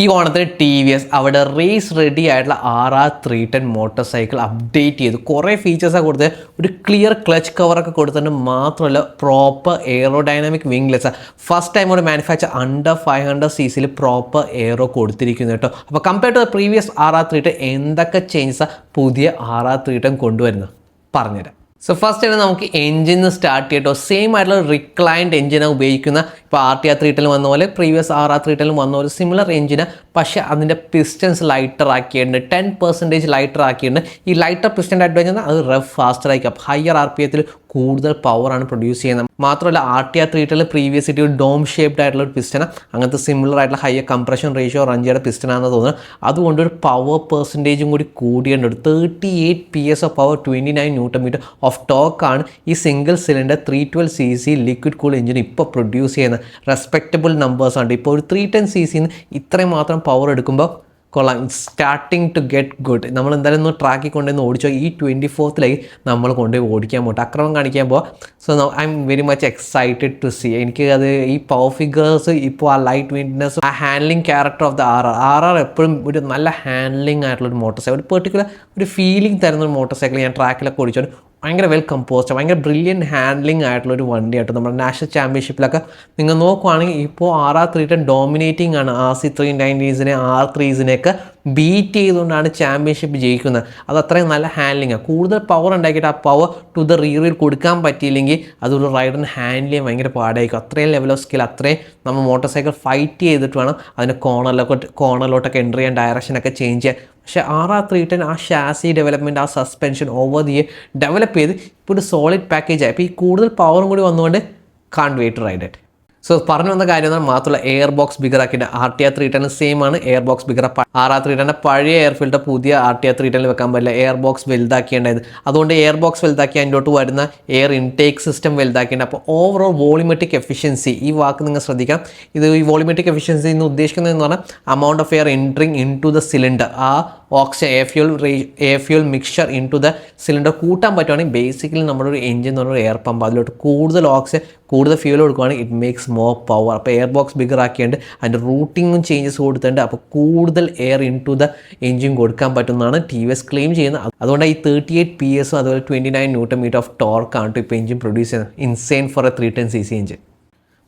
ഈ ഓണത്തിന് T V S അവിടെ റേസ് റെഡി ആയിട്ടുള്ള R R three ten motorcycle update ചെയ്തു. കുറേ ഫീച്ചേഴ്സൊക്കെ കൊടുത്ത് ഒരു ക്ലിയർ ക്ലച്ച് കവറൊക്കെ കൊടുത്തിട്ട് മാത്രമല്ല proper aerodynamic winglets first time ഒരു manufacture under five hundred C സിയിൽ പ്രോപ്പർ എയറോ കൊടുത്തിരിക്കുന്നു കേട്ടോ. അപ്പോൾ compare to previous R R three ten എന്തൊക്കെ ചേഞ്ചസ് പുതിയ ആർ ആർ ത്രീ ടെൻ കൊണ്ടുവരുന്നത് പറഞ്ഞുതരാം. സോ ഫസ്റ്റ് തന്നെ നമുക്ക് എഞ്ചിൻ സ്റ്റാർട്ട് ചെയ്യട്ടോ. സെയിം ആയിട്ടുള്ള റിക്ലൈൻഡ് എഞ്ചിനാണ് ഉപയോഗിക്കുന്ന ഇപ്പോൾ ആർ ടി ആർ ത്രീ ടെലും വന്ന പോലെ പ്രീവിയസ് ആർ ആർ ത്രീ ടെലും വന്ന പോലെ സിമിലർ എഞ്ചിന് പക്ഷേ അതിന്റെ പിസ്റ്റൻസ് ലൈറ്റർ ആക്കിയിട്ടുണ്ട്. ടെൻ പെർസെന്റേജ് ലൈറ്റർ ആക്കിയിട്ടുണ്ട്. ഈ ലൈറ്റർ പിസ്റ്റന്റെ അഡ്വാൻസ് അത് റഫ് ഫാസ്റ്റർ ആയിരിക്കും. ഹയർ ആർ പി എത്തിൽ കൂടുതൽ പവറാണ് പ്രൊഡ്യൂസ് ചെയ്യുന്നത്. മാത്രമല്ല R T R three previous previous ഒരു ഡോം ഷേപ്ഡ് ആയിട്ടുള്ള ഒരു പിസ്റ്റന അങ്ങനത്തെ സിമിലർ ആയിട്ടുള്ള ഹയർ കംപ്രഷൻ റേഷ്യോ റഞ്ചിയുടെ പിസ്റ്റനാണെന്ന് തോന്നുന്നു. അതുകൊണ്ട് ഒരു പവർ പെർസെന്റേജും കൂടി കൂടിയുണ്ട് ഒരു thirty eight P S of power twenty nine newton metre of ടോക്കാണ് ഈ single cylinder three twelve C C liquid cool engine ഇപ്പോൾ പ്രൊഡ്യൂസ് ചെയ്യുന്ന റെസ്പെക്റ്റബിൾ നമ്പേഴ്സാണ് ഇപ്പോൾ ഒരു ത്രീ ടെൻ സി സിന്ന് ഇത്രയും മാത്രം പവർ എടുക്കുമ്പോൾ കൊള്ളാം. സ്റ്റാർട്ടിങ് ടു ഗെറ്റ് ഗുഡ് നമ്മൾ എന്തായാലും ഒന്ന് ട്രാക്കിൽ കൊണ്ടുവന്ന് ഓടിച്ചോ. ഈ ട്വന്റി ഫോർത്തിലേക്ക് നമ്മൾ കൊണ്ടുപോയി ഓടിക്കാൻ പോട്ടെ. അക്രമം കാണിക്കാൻ പോകാം so I am very much excited to see എനിക്ക് അത് ഈ പവർ ഫിഗേഴ്സ് ഇപ്പോൾ ആ ലൈറ്റ് വെയിറ്റ്നെസ് ആ handling character of the R R R R എപ്പോഴും ഒരു നല്ല ഹാൻഡ്ലിംഗ് ആയിട്ടുള്ള ഒരു മോട്ടോർ സൈക്കിൾ ഒരു പെർട്ടിക്കുലർ ഒരു ഫീലിംഗ് തരുന്ന ഒരു മോട്ടോർ സൈക്കിൾ ഞാൻ ട്രാക്കിലൊക്കെ ഓടിച്ചോണ്ട് ഭയങ്കര വെൽ കമ്പോസ്റ്റ് ഭയങ്കര ബ്രില്യൻ ഹാൻഡ്ലിംഗ് ആയിട്ടുള്ള ഒരു വണ്ടിയായിട്ട് നമ്മുടെ നാഷണൽ ചാമ്പ്യൻഷിപ്പിലൊക്കെ നിങ്ങൾ നോക്കുവാണെങ്കിൽ ഇപ്പോൾ R R three ten dominating ആണ് ആർ സി ത്രീ നയന്റീസിനെ ആർ ത്രീസിനെയൊക്കെ ബീറ്റ് ചെയ്തുകൊണ്ടാണ് ചാമ്പ്യൻഷിപ്പ് ജയിക്കുന്നത്. അത് അത്രയും നല്ല ആണ് കൂടുതൽ പവർ ഉണ്ടാക്കിയിട്ട് ആ പവർ ടു ദ റീറിൽ കൊടുക്കാൻ പറ്റിയില്ലെങ്കിൽ അതൊരു റൈഡറിന് ഹാൻഡിൽ ചെയ്യാൻ ഭയങ്കര പാടായിരിക്കും. അത്രയും ലെവൽ ഓഫ് സ്കിൽ അത്രയും നമ്മൾ മോട്ടോർ സൈക്കിൾ ഫൈറ്റ് ചെയ്തിട്ട് വേണം അതിന്റെ കോണറിലൊക്കെ കോണറിലോട്ടൊക്കെ എന്റർ ചെയ്യാൻ ഡയറക്ഷനൊക്കെ ചേഞ്ച് ചെയ്യാൻ. പക്ഷേ ആർ ആർ ത്രീ ടെൻ ആ ഷാസി ഡെവലപ്മെന്റ് ആ സസ്പെൻഷൻ ഓവർ ദി ഡെവലപ്പ് ചെയ്ത് ഇപ്പോൾ ഒരു സോളിഡ് പാക്കേജ് ആയി. അപ്പോൾ ഈ കൂടുതൽ പവറും കൂടി വന്നുകൊണ്ട് can't wait ride it so പറഞ്ഞു വന്ന കാര്യം എന്നാൽ മാത്രമല്ല എയർ ബോക്സ് ആക്കിയിട്ട് R T R three ten same ആണ്. Air box bigger R R three ടെന്റെ പഴയ ഫിൽറ്റർ പുതിയ ആർ ടി ആർ ത്രീ ടെനിൽ വെക്കാൻ പറ്റില്ല. എയർ ബോക്സ് വലുതാക്കിയേണ്ടത്. അതുകൊണ്ട് എയർ ബോക്സ് വലുതാക്കി അതിന്റോട്ട് വരുന്ന എയർ ഇൻടേക്ക് സിസ്റ്റം വലുതാക്കിയിട്ടുണ്ട് അപ്പോൾ ഓവറോൾ വോളിമെറ്റിക് എഫിഷ്യൻസി ഈ വാക്ക് നിങ്ങൾ ശ്രദ്ധിക്കാം ഇത് ഈ വോളിമെറ്റിക് എഫിഷ്യൻസി എന്ന് ഉദ്ദേശിക്കുന്നത് എന്ന് പറഞ്ഞാൽ amount of air entering into the cylinder ആ oxygen air fuel air fuel mixture into the cylinder കൂട്ടാൻ പറ്റുവാണെങ്കിൽ ബേസിക്കലി നമ്മുടെ ഒരു എഞ്ചിൻ എന്ന് പറഞ്ഞ എയർ പമ്പ് അതിലോട്ട് കൂടുതൽ ഓക്സിജൻ കൂടുതൽ ഫ്യൂൽ കൊടുക്കുകയാണെങ്കിൽ ഇറ്റ് മേക്സ് മോർ പവർ അപ്പോൾ എയർ ബോക്സ് ബിഗർ ആക്കിയുണ്ട് അതിന്റെ റൂട്ടിങ്ങും ചേഞ്ചസ് കൊടുത്തിട്ടുണ്ട്. അപ്പോൾ കൂടുതൽ air into the engine കൊടുക്കാൻ പറ്റുന്നതാണ് ടി വി എസ് ക്ലെയിം ചെയ്യുന്നത്. അതുകൊണ്ട് ഈ തേർട്ടി എയ്റ്റ് പി എസും അതുപോലെ twenty nine newton metre of ടോർക്കാണ് ഇപ്പോൾ എഞ്ചിൻ പ്രൊഡ്യൂസ് ചെയ്യുന്നത്. Insane for a three ten C C engine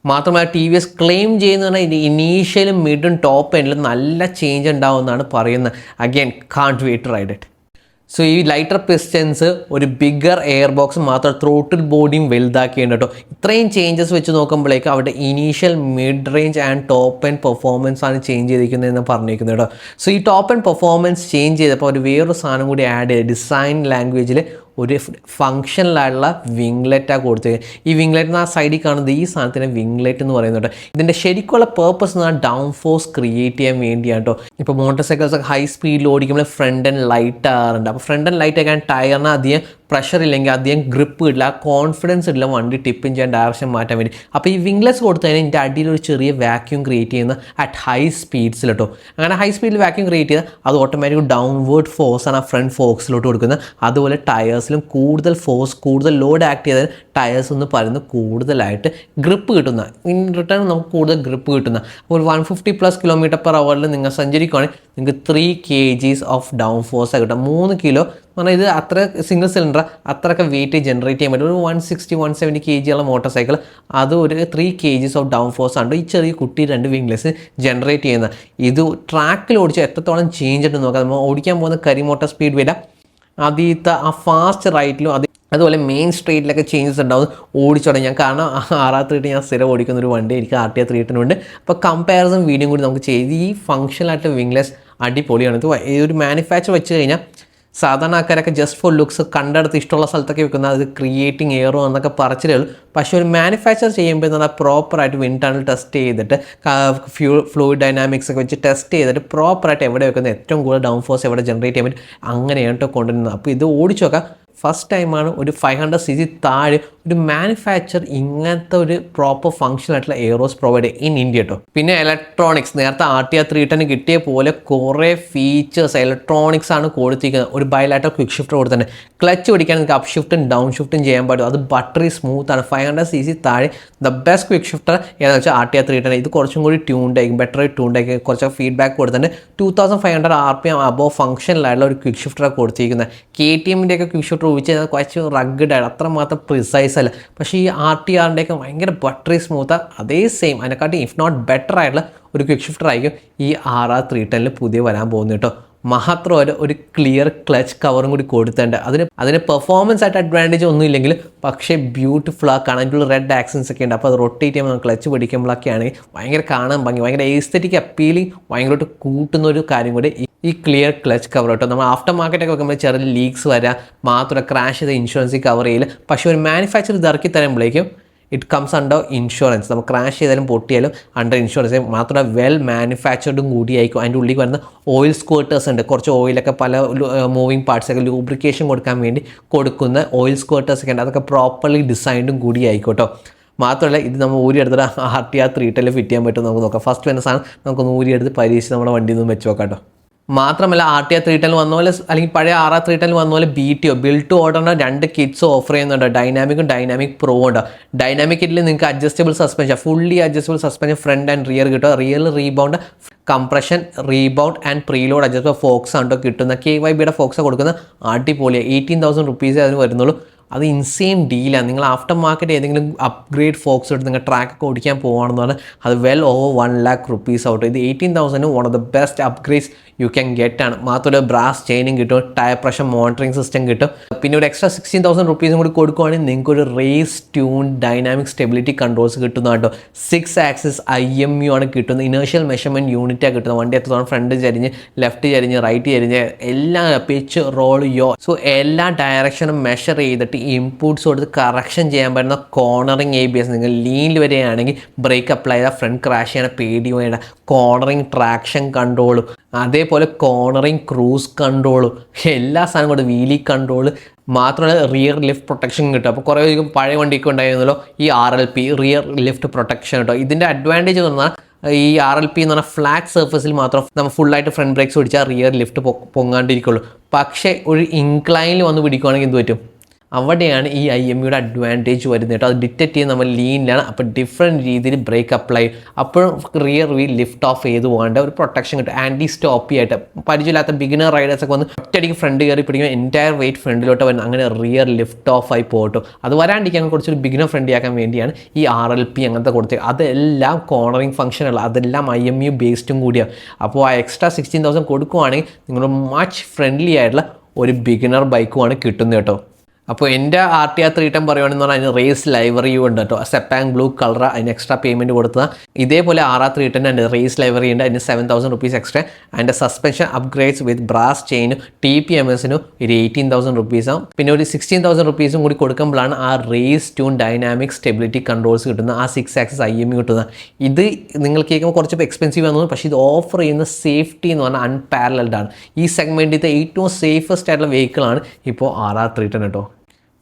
മാത്രമല്ല ടി വി എസ് ക്ലെയിം ചെയ്യുന്ന ഇനീഷ്യലും മിഡും ടോപ്പ് എൻഡിലും നല്ല ചേഞ്ച് ഉണ്ടാവുമെന്നാണ് പറയുന്നത്. Again can't wait ride it so ഈ ലൈറ്റർ പിസ്റ്റൻസ് ഒരു ബിഗ്ഗർ എയർ ബോക്സ് മാത്രം ത്രോട്ടിൽ ബോഡിയും വലുതാക്കിയുണ്ട് കേട്ടോ ഇത്രയും ചേഞ്ചസ് വെച്ച് നോക്കുമ്പോഴേക്ക് അവിടെ initial mid range and top and performance ആണ് ചേഞ്ച് ചെയ്തിരിക്കുന്നതെന്ന് പറഞ്ഞിരിക്കുന്നത് കേട്ടോ സോ ഈ ടോപ്പ് ആൻഡ് പെർഫോമൻസ് ചേഞ്ച് ചെയ്തപ്പോൾ ഒരു വേറൊരു സാധനം കൂടി ആഡ് ചെയ്ത്. ഡിസൈൻ ലാംഗ്വേജിൽ ഒരു ഫങ്ഷനിലായിട്ടുള്ള വിംഗ്ലെറ്റാണ് കൊടുത്തത് ഈ വിംഗ്ലെറ്റ് ആ സൈഡിൽ കാണുന്നത് ഈ സാധനത്തിന് വിംഗ്ലെറ്റ് എന്ന് പറയുന്നുണ്ട്. ഇതിന്റെ ശരിക്കുള്ള പേർപ്പസ് എന്ന് പറഞ്ഞാൽ ഡൗൺ ഫോഴ്സ് ക്രിയേറ്റ് ചെയ്യാൻ വേണ്ടിയാണ് കേട്ടോ ഇപ്പോൾ മോട്ടോർ സൈക്കിൾസ് ഒക്കെ ഹൈ സ്പീഡിൽ ഓടിക്കുമ്പോൾ ഫ്രണ്ട് ആൻഡ് ലൈറ്റ് ആകാറുണ്ട്. അപ്പോൾ ഫ്രണ്ട് ആൻഡ് ലൈറ്റ് ആക്കാൻ ടയറിന് അധികം പ്രഷർ ഇല്ലെങ്കിൽ അധികം ഗ്രിപ്പ് ഇല്ല കോൺഫിഡൻസ് ഇല്ല വണ്ടി ടിപ്പിൻ ചെയ്യാൻ ഡയറക്ഷൻ മാറ്റാൻ വേണ്ടി. അപ്പോൾ ഈ വിംഗ്ലെസ് കൊടുത്തതിന് എന്റെ അടിയിൽ ഒരു ചെറിയ വാക്യൂം ക്രിയേറ്റ് ചെയ്യുന്ന അറ്റ് ഹൈ സ്പീഡ്സിൽ കേട്ടോ അങ്ങനെ ഹൈ സ്പീഡിൽ വാക്യൂം ക്രിയേറ്റ് ചെയ്താൽ അത് ഓട്ടോമാറ്റിക് ഡൗൺവേർഡ് ഫോഴ്സ് ആണ് ആ ഫ്രണ്ട് ഫോക്സിലോട്ട് കൊടുക്കുന്നത്. അതുപോലെ ടയേഴ്സിലും കൂടുതൽ ഫോഴ്സ് കൂടുതൽ ലോഡ് ആക്ട് ചെയ്താൽ ടയേഴ്സ് എന്ന് പറയുന്നത് കൂടുതലായിട്ട് ഗ്രിപ്പ് കിട്ടുന്ന. ഇൻ റിട്ടേൺ നമുക്ക് കൂടുതൽ ഗ്രിപ്പ് കിട്ടുന്ന. ഒരു one fifty plus kilometre per അവറിൽ നിങ്ങൾ സഞ്ചരിക്കുകയാണെങ്കിൽ നിങ്ങൾക്ക് three K Gs of down force കിട്ടും. മൂന്ന് കിലോ പറഞ്ഞാൽ ഇത് അത്ര സിംഗിൾ സിലിണ്ടർ അത്രയൊക്കെ വെയിറ്റ് ജനറേറ്റ് ചെയ്യാൻ പറ്റും. ഒരു one sixty one seventy K G ഉള്ള മോട്ടോർ സൈക്കിൾ അത് ഒരു three K Gs of down force ആണ്. ഈ ചെറിയ കുട്ടി രണ്ട് വിംഗ്ലെസ് ജനറേറ്റ് ചെയ്യുന്ന. ഇത് ട്രാക്കിൽ ഓടിച്ച് എത്രത്തോളം ചേഞ്ച് ഉണ്ടെന്ന് നോക്കാം. നമ്മൾ ഓടിക്കാൻ പോകുന്ന കരി മോട്ടോർ സ്പീഡ് വില ആദ്യത്തെ ആ ഫാസ്റ്റ് റൈറ്റിലും അത് അതുപോലെ മെയിൻ സ്ട്രീറ്റിലൊക്കെ ചേഞ്ചസ് ഉണ്ടാവും. ഓടിച്ചു തുടങ്ങി. ഞാൻ കാരണം ആറാ ത്രീട്ട് ഞാൻ സ്ഥിരം ഓടിക്കുന്ന ഒരു വണ്ടി എനിക്ക് ആർ ടി ആർ ത്രീട്ടിനുണ്ട് അപ്പോൾ കമ്പാരിസൺ വീഡിയോ കൂടി നമുക്ക് ചെയ്ത്. ഈ ഫംഗ്ഷനായിട്ടുള്ള വിംഗ്ലെസ് അടിപൊളിയാണ്. ഇത് ഒരു മാനുഫാക്ചർ വെച്ച് കഴിഞ്ഞാൽ സാധാരണ ആൾക്കാരൊക്കെ ജസ്റ്റ് ഫോർ ലുക്സ് കണ്ടെടുത്ത് ഇഷ്ടമുള്ള സ്ഥലത്തൊക്കെ വെക്കുന്ന അത് ക്രിയേറ്റിംഗ് എയറോ എന്നൊക്കെ പറച്ചിലേ ഉള്ളൂ പക്ഷേ ഒരു മാനുഫാക്ചർ ചെയ്യുമ്പോൾ നല്ല പ്രോപ്പറായിട്ട് വിൻഡ് ടണൽ ടെസ്റ്റ് ചെയ്തിട്ട് ഫ്യൂ ഫ്ലൂയിഡ് ഡൈനാമിക്സ് ഒക്കെ വെച്ച് ടെസ്റ്റ് ചെയ്തിട്ട് പ്രോപ്പറായിട്ട് എവിടെ വെക്കുന്ന ഏറ്റവും കൂടുതൽ ഡൗൺ ഫോഴ്സ് എവിടെ ജനറേറ്റ് ചെയ്യാൻ പറ്റും അങ്ങനെയാണ് കേട്ടോ കൊണ്ടുവരുന്നത്. അപ്പോൾ ഇത് ഓടിച്ചു നോക്കാം. ഫസ്റ്റ് ടൈമാണ് ഒരു ഫൈവ് ഹൺഡ്രഡ് സി സി താഴെ ഒരു മാനുഫാക്ചർ ഇങ്ങനത്തെ ഒരു പ്രോപ്പർ ഫങ്ഷൻ ആയിട്ടുള്ള എയറോസ് പ്രൊവൈഡ് ഇൻ ഇന്ത്യ കേട്ടോ പിന്നെ ഇലക്ട്രോണിക്സ് നേരത്തെ R T R three ten കിട്ടിയ പോലെ കുറേ ഫീച്ചേഴ്സ് ഇലക്ട്രോണിക്സ് ആണ് കൊടുത്തിരിക്കുന്നത്. ഒരു ബയലാറ്റർ ക്വിക്ക് ഷിഫ്റ്റർ കൊടുത്തന്നെ ക്ലച്ച് പിടിക്കാൻ നിങ്ങൾക്ക് അപ്പ് ഷിഫ്റ്റും ഡൗൺ ഷിഫ്റ്റും ചെയ്യാൻ പറ്റും. അത് ബട്ടറി സ്മൂത്ത് ആണ്. ഫൈവ് ഹൺഡ്രഡ് സി സി താഴെ ദ ബെസ്റ്റ് ക്വിക്ക് ഷിഫ്റ്റർ ഏതാണെന്ന് വെച്ചാൽ R T R three ten ഇത് കുറച്ചും കൂടി ട്യൂൺഡ് ആയിരിക്കും ബെറ്റർ ട്യൂൺഡ് ആയിരിക്കും. കുറച്ച് ഫീഡ്ബാക്ക് കൊടുത്തിട്ടുണ്ട്. Two thousand five hundred R P M above ഫംഗ്ഷനിലായിട്ടുള്ള ഒരു ക്വിക്ക് ഷിഫ്റ്റർ കൊടുത്തിരിക്കുന്നത്. കെ ടി എമ്മിന്റെ ഒക്കെ ക്വിക്ക് ഷിഫ്റ്റർ ഉപയോഗിച്ച് കുറച്ച് റഗ്ഡ് ആണ്. അത്രമാത്രം പ്രിസൈസ് അല്ല പക്ഷേ ഈ ആർ ടി ആറിന്റെ ഒക്കെ ഭയങ്കര ബട്ടറി സ്മൂത്ത് അതേ സെയിം അതിനെക്കാട്ടി ഇഫ് നോട്ട് ബെറ്റർ ആയിട്ടുള്ള ഒരു ക്വിക്ക് ഷിഫ്റ്റർ ആയിരിക്കും ഈ ആർ ആർ ത്രീ ടെനിൽ പുതിയ വരാൻ പോകുന്നത് കേട്ടോ. മാത്രമല്ല ഒരു ക്ലിയർ ക്ലച്ച് കവറും കൂടി കൊടുത്തിട്ടുണ്ട്. അതിന് അതിന് പെർഫോമൻസ് ആയിട്ട് അഡ്വാന്റേജ് ഒന്നും ഇല്ലെങ്കിൽ പക്ഷേ ബ്യൂട്ടിഫുൾ ആ. കാണാനുള്ള റെഡ് ആക്സൻസ് ഒക്കെ ഉണ്ട്. അപ്പോൾ അത് റൊട്ടേറ്റ് ചെയ്യുമ്പോൾ ക്ലച്ച് പിടിക്കുമ്പോഴൊക്കെ ആണെങ്കിൽ ഭയങ്കര കാണാൻ ഭംഗി ഭയങ്കര എസ്തറ്റിക് അപ്പീലിംഗ് ഭയങ്കരമായിട്ട് കൂട്ടുന്ന ഒരു കാര്യം കൂടി ഈ- ക്ലിയർ ക്ലച്ച് കവർ കേട്ടോ നമ്മൾ ആഫ്റ്റർ മാർക്കറ്റൊക്കെ വെക്കുമ്പോൾ ചെറിയ ലീക്സ് വരാം മാത്രമല്ല ക്രാഷ് ചെയ്ത ഇൻഷുറൻസ് കവർ ചെയ്യില്ല പക്ഷേ ഒരു മാനുഫാക്ചർ ഇറക്കി തരുമ്പോഴേക്കും ഇറ്റ് കംസ് അണ്ടർ ഇൻഷുറൻസ് നമ്മൾ ക്രാഷ് ചെയ്താലും പൊട്ടിയാലും അണ്ടർ ഇൻഷുറൻസ് മാത്രമല്ല വെൽ മാനുഫാക്ചർഡും കൂടിയായിരിക്കും. അതിന്റെ ഉള്ളിൽ വരുന്ന ഓയിൽ സ്ക്വേർട്ടേഴ്സ് ഉണ്ട്. കുറച്ച് ഓയിലൊക്കെ പല മൂവിങ് പാർട്സൊക്കെ ലൂബ്രിക്കേഷൻ കൊടുക്കാൻ വേണ്ടി കൊടുക്കുന്ന ഓയിൽ സ്ക്വേർട്ടേഴ്സ് ഒക്കെ ഉണ്ട്. അതൊക്കെ പ്രോപ്പർലി ഡിസൈൻഡും കൂടി ആയിക്കോട്ടോ മാത്രമല്ല ഇത് നമ്മൾ ഊരിയെടുത്തിട്ട് R T R three ten fit ചെയ്യാൻ പറ്റും നമുക്ക് നോക്കാം. ഫസ്റ്റ് വരുന്ന സാധനം നമുക്കൊന്ന് ഊരിയെടുത്ത് പരീക്ഷിച്ച് നമ്മുടെ വണ്ടിയിൽ നിന്ന് വെച്ച് നോക്കാം കേട്ടോ മാത്രമല്ല R T R three ten വന്ന പോലെ അല്ലെങ്കിൽ പഴയ ആർ ആർ ത്രീ ടെൻ വന്ന പോലെ B T O build to ഓർഡറിന് രണ്ട് കിറ്റ്സ് ഓഫർ ചെയ്യുന്നുണ്ട്. ഡൈനാമിക്കും ഡൈനാമിക് പ്രോ ഉണ്ട്. ഡൈനാമിക് കിറ്റിൽ നിങ്ങൾക്ക് adjustable suspension fully adjustable suspension front and rear കിട്ടും. Real rebound compression rebound and preload adjust Fox ആണ് ട്ടോ കിട്ടുന്ന കെ വൈ ബിയുടെ ഫോക്സ് കൊടുക്കുന്ന അടിപൊളിയാണ് എയ്റ്റീൻ തൗസൻഡ് റുപ്പീസേ അതിന് വരുന്നുള്ളൂ. അത് ഇൻസെയിം ഡീലാണ് നിങ്ങൾ ആഫ്റ്റർ മാർക്കറ്റ് ഏതെങ്കിലും അപ്ഗ്രേഡ് ഫോക്സ് എടുത്ത് നിങ്ങൾ ട്രാക്ക് ഒക്കെ ഓടിക്കാൻ പോകുകയാണെന്ന് പറഞ്ഞാൽ അത് well over one lakh rupees out ഇത് eighteen thousand one of the best upgrades you can get ആണ്. മാത്രമല്ല ബ്രാസ് ചെയിനും കിട്ടും ടയർ പ്രഷർ മോണിറ്ററിംഗ് സിസ്റ്റം കിട്ടും. പിന്നെ ഒരു എക്സ്ട്രാ സിക്സ്റ്റീൻ തൗസൻഡ് റുപ്പീസും കൂടി കൊടുക്കുവാണെങ്കിൽ നിങ്ങൾക്ക് ഒരു race tune dynamic stability controls കിട്ടുന്ന കേട്ടോ six axis I M U ആണ് കിട്ടുന്നത്. ഇനേഷ്യൽ മെഷർമെന്റ് യൂണിറ്റാണ് കിട്ടുന്നത്. വണ്ടി എത്രത്തോളം ഫ്രണ്ട് ചരിഞ്ഞ് ലെഫ്റ്റ് ചരിഞ്ഞ് റൈറ്റ് ചരിഞ്ഞ് എല്ലാം പിച്ച് റോൾ യോ സോ എല്ലാ ഡയറക്ഷനും മെഷർ ചെയ്തിട്ട് ഇൻപുട്സ് കൊടുത്ത് കറക്ഷൻ ചെയ്യാൻ പറ്റുന്ന കോർണറിങ് എ ബി എസ് നിങ്ങൾ ലീനിൽ വരികയാണെങ്കിൽ ബ്രേക്ക് അപ്ലൈ ചെയ്താൽ ഫ്രണ്ട് ക്രാഷ് ചെയ്യണ പേടി വേണ്ട. കോർണറിങ് ട്രാക്ഷൻ കൺട്രോളും അതേപോലെ കോർണറിങ് ക്രൂസ് കൺട്രോളും എല്ലാ സാധനം കൊണ്ട് വീലി കൺട്രോൾ മാത്രമല്ല റിയർ ലിഫ്റ്റ് പ്രൊട്ടക്ഷൻ കിട്ടും. അപ്പോൾ കുറേ അധികം പഴയ വണ്ടിക്ക് ഉണ്ടായിരുന്നല്ലോ ഈ R L P rear lift protection കേട്ടോ. ഇതിന്റെ അഡ്വാന്റേജ് എന്ന് പറഞ്ഞാൽ ഈ ആർ എൽ പി എന്ന് പറഞ്ഞാൽ ഫ്ലാറ്റ് സർഫസിൽ മാത്രം നമ്മൾ ഫുള്ളായിട്ട് ഫ്രണ്ട് ബ്രേക്സ് പിടിച്ചാൽ റിയർ ലിഫ്റ്റ് പൊങ്ങാണ്ടിരിക്കുള്ളൂ. പക്ഷേ ഒരു ഇൻക്ലൈനിൽ വന്ന് പിടിക്കുകയാണെങ്കിൽ എന്ത് പറ്റും? അവിടെയാണ് ഈ ഐ എം യുടെ അഡ്വാന്റേജ് വരുന്നത് കേട്ടോ. അത് ഡിറ്റക്ട് ചെയ്യുന്ന നമ്മൾ ലീനിലാണ് അപ്പോൾ ഡിഫറെന്റ് രീതിയിൽ ബ്രേക്ക് അപ്ലൈ അപ്പോഴും റിയർ വീൽ ലിഫ്റ്റ് ഓഫ് ചെയ്ത് പോകേണ്ട ഒരു പ്രൊട്ടക്ഷൻ കിട്ടും. ആന്റി സ്റ്റോപ്പി ആയിട്ട്. പരിചയമില്ലാത്ത ബിഗിനർ റൈഡേഴ്സൊക്കെ വന്ന് ഒറ്റയടിക്ക് ഫ്രണ്ട് കയറി പിടിക്കുമ്പോൾ എന്റയർ വെയിറ്റ് ഫ്രണ്ടിലോട്ട് വരുന്നത് അങ്ങനെ റിയർ ലിഫ്റ്റ് ഓഫ് ആയി പോകട്ടും. അത് വരാണ്ടിരിക്കാൻ കുറച്ചൊരു ബിഗിനർ ഫ്രണ്ട് ആക്കാൻ വേണ്ടിയാണ് ഈ ആർ എൽ പി അങ്ങനത്തെ കൊടുത്തത്. അതെല്ലാം കോർണറിങ് അല്ല അതെല്ലാം ഐ എം യു ബേസ്ഡും കൂടിയാണ് അപ്പോൾ ആ എക്സ്ട്രാ സിക്സ്റ്റീൻ തൗസൻഡ് കൊടുക്കുവാണെങ്കിൽ നിങ്ങൾ മച്ച് ഫ്രണ്ട്ലി ആയിട്ടുള്ള ഒരു ബിഗിനർ ബൈക്കുമാണ് കിട്ടുന്നത് കേട്ടോ. അപ്പോൾ എന്റെ R T R three ten പറയുകയാണെന്ന് പറഞ്ഞാൽ അതിന് റേസ് ലൈബ്രറി ഉണ്ട് കേട്ടോ. സെപ്പാങ് ബ്ലൂ കളർ അതിന് എക്സ്ട്രാ പേയ്മെന്റ് കൊടുത്തത്. ഇതേപോലെ ആർ ആർ ത്രീ ടെൻ ഉണ്ട് റേസ് ലൈബ്രറി ഉണ്ട്. അതിന് സെവൻ തൗസൻഡ് റുപ്പീസ് എക്സ്ട്രാ അതിന്റെ സസ്പെൻഷൻ അപ്ഗ്രേഡ്സ് വിത്ത് ബ്രാസ് ചെയിനും ടി പി എം എസിനും ഒരു എയ്റ്റീൻ തൗസൻഡ് റുപ്പീസാവും പിന്നെ ഒരു സിക്സ്റ്റീൻ തൗസൻഡ് റുപ്പീസും കൂടി കൊടുക്കുമ്പോഴാണ് ആ race tune dynamic stability controls കിട്ടുന്നത്. ആ സിക്സ് ആക്സസ് ഐ എം കിട്ടുന്നത്. ഇത് നിങ്ങൾ കേൾക്കുമ്പോൾ കുറച്ച് എക്സ്പെൻസീവ് ആണെന്ന് പക്ഷേ ഇത് ഓഫർ ചെയ്യുന്ന സേഫ്റ്റി എന്ന് പറഞ്ഞാൽ അൺപാരലഡ് ആണ്. ഈ സെഗ്മെന്റിലത്തെ ഏറ്റവും സേഫസ്റ്റ് ആയിട്ടുള്ള വെഹിക്കിളാണ് ഇപ്പോൾ ആർ ആർ ത്രീ ടെൻ കേട്ടോ.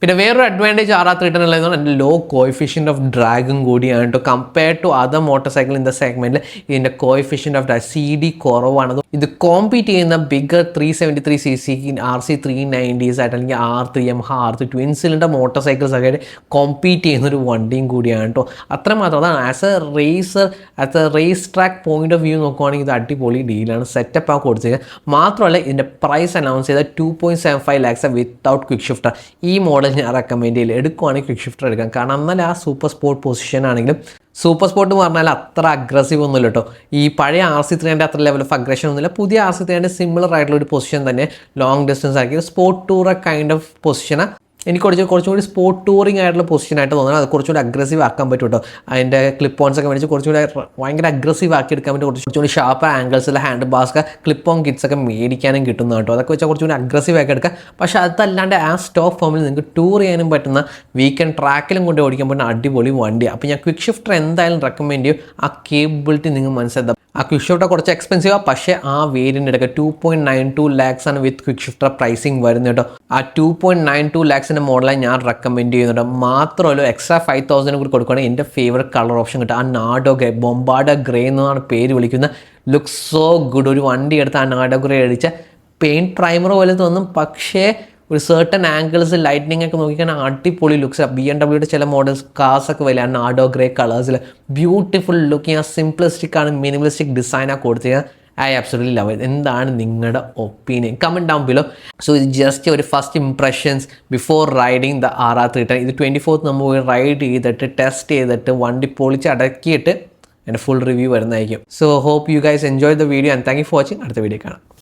പിന്നെ വേറൊരു advantage R R three ten ഉള്ളതെന്ന് പറഞ്ഞാൽ ലോ കോയിഫിഷ്യന്റ് ഓഫ് ഡ്രാഗും കൂടിയാണ് കേട്ടോ compare to other motorcycle in the സെഗ്മെന്റിൽ ഇതിന്റെ coefficient of drag C D കുറവാണ് ഇത് കോമ്പീറ്റ് ചെയ്യുന്ന bigger three seventy three C C R C three nineties ആയിട്ട് അല്ലെങ്കിൽ R three M R three twin cylinder motorcycles ഒക്കെ ആയിട്ട് കോമ്പീറ്റ് ചെയ്യുന്ന ഒരു വണ്ടിയും കൂടിയാണ് കേട്ടോ അത്രമാത്രം അതാണ് as a racer as a race track point of view നോക്കുവാണെങ്കിൽ ഇത് അടിപൊളി ഡീലാണ് സെറ്റപ്പ് ആ കൊടുത്തിരിക്കുന്നത് മാത്രമല്ല ഇതിന്റെ പ്രൈസ് അനൗൺസ് ചെയ്ത two point seven five lakhs without quick shifter ഈ മോഡൽ ഞാൻ റെക്കമെൻഡ് ചെയ്യില്ല എടുക്കുവാണെങ്കിൽ ക്വിക്ക് ഷിഫ്റ്റർ എടുക്കാം. കാരണം എന്നാൽ ആ സൂപ്പർ സ്പോർട്ട് പൊസിഷൻ ആണെങ്കിലും സൂപ്പർ സ്പോർട്ട് എന്ന് പറഞ്ഞാൽ അത്ര അഗ്രസീവ് ഒന്നുമില്ല കേട്ടോ. ഈ പഴയ ആർ സി ത്രീന്റെ അത്ര ലെവൽ ഓഫ് അഗ്രഷൻ ഒന്നുമില്ല. പുതിയ ആർ സി ത്രീന്റെ സിമിലർ ആയിട്ടുള്ള ഒരു പൊസിഷൻ തന്നെ ലോങ് ഡിസ്റ്റൻസ് ആക്കി. സ്പോർട്ട് ടൂർ കൈൻഡ് ഓഫ് പൊസിഷനാണ് എനിക്ക് കുറച്ച് കുറച്ചും കൂടി സ്പോർട്ട് ടൂറിംഗ് ആയിട്ടുള്ള പൊസിഷനായിട്ട് തോന്നുന്നത് അത് കുറച്ചുകൂടി അഗ്രസീവ് ആക്കാൻ പറ്റും കേട്ടോ. അതിന്റെ ക്ലിപ്പ് ഓൺസ് ഒക്കെ മേടിച്ച് കുറച്ചുകൂടി ഭയങ്കര അഗ്രസീവ് ആക്കി എടുക്കാൻ പറ്റും. കുറച്ച് കുറച്ചുകൂടി ഷാർപ്പ് ആംഗിൾസിലെ ഹാൻഡ് ബാസ്ക ക്ലിപ്പ് ഓൺ കിറ്റ്സ് ഒക്കെ മേടിക്കാനും കിട്ടുന്ന കേട്ടോ. അതൊക്കെ വെച്ചാൽ കുറച്ചുകൂടി അഗ്രസീവ് ആക്കി എടുക്കാം. പക്ഷേ അതല്ലാണ്ട് ആ സ്റ്റോപ്പ് ഫോമിൽ നിങ്ങൾക്ക് ടൂർ ചെയ്യാനും പറ്റുന്ന വീക്കെൻഡ് ട്രാക്കിലും കൊണ്ട് ഓടിക്കാൻ പറ്റുന്ന അടിപൊളി വണ്ടി അപ്പോൾ ഞാൻ ക്വിക്ക് ഷിഫ്റ്റർ എന്തായാലും റെക്കമെൻഡ് ചെയ്യും. ആ കേബിലിറ്റി നിങ്ങൾ മനസ്സിലാക്കുക ആ ക്വിക്ക് ഷിഫ്റ്റർ കുറച്ച് എക്സ്പെൻസീവാണ് പക്ഷേ ആ വേരിയന്റ് എടുക്കുക two point nine two lakhs ആണ് വിത്ത് ക്വിക്ക് ഷിഫ്റ്റർ പ്രൈസിങ് വരുന്നത് കേട്ടോ. ആ ടു പോയിന്റ് നയൻ ടു ലാക്സിന്റെ മോഡലാണ് ഞാൻ റെക്കമെൻഡ് ചെയ്യുന്നുണ്ട് മാത്രമല്ല എക്സ്ട്രാ ഫൈവ് തൗസൻഡ് കൂടി കൊടുക്കുകയാണെങ്കിൽ എന്റെ ഫേവറേറ്റ് കളർ ഓപ്ഷൻ കിട്ടും. ആ നാഡോ ഗ്രേ ബൊമ്പാഡ ഗ്രേ എന്നാണ് പേര് വിളിക്കുന്നത്. ലുക്ക് സോ ഗുഡ് ഒരു വണ്ടി എടുത്ത് ആ നാഡോ ഗ്രേ അടിച്ച പെയിന്റ് പ്രൈമർ പോലെ തോന്നും പക്ഷേ ഒരു സെർട്ടൺ ആംഗിൾസ് ലൈറ്റിനിങ് ഒക്കെ നോക്കിക്കഴിഞ്ഞാൽ അടിപൊളി ലുക്സ് ബി എം ഡബ്ല്യൂടെ ചില മോഡൽസ് കാസ് ഒക്കെ വലിയ നാഡോ ഗ്രേ കളേഴ്സിൽ ബ്യൂട്ടിഫുൾ ലുക്കിങ് ആ സിംപ്ലിസ്റ്റിക് ആണ് മിനിമലിസ്റ്റിക് ഡിസൈനാണ് കൊടുത്തത്. ഐ ആബ്സൊല്യൂട്ട്ലി ലവ് ഇറ്റ് എന്താണ് നിങ്ങളുടെ opinion comment down below so ഇത് ജസ്റ്റ് ഒരു first impressions before riding the R R three ഇത് ട്വന്റി ഫോർത്ത് നമ്മൾ പോയി റൈഡ് ചെയ്തിട്ട് ടെസ്റ്റ് ചെയ്തിട്ട് വണ്ടി പൊളിച്ച് അടക്കിയിട്ട് എന്റെ ഫുൾ റിവ്യൂ വരുന്നതായിരിക്കും. So hope you guys enjoy the video and thank you for watching അടുത്ത വീഡിയോ കാണാം.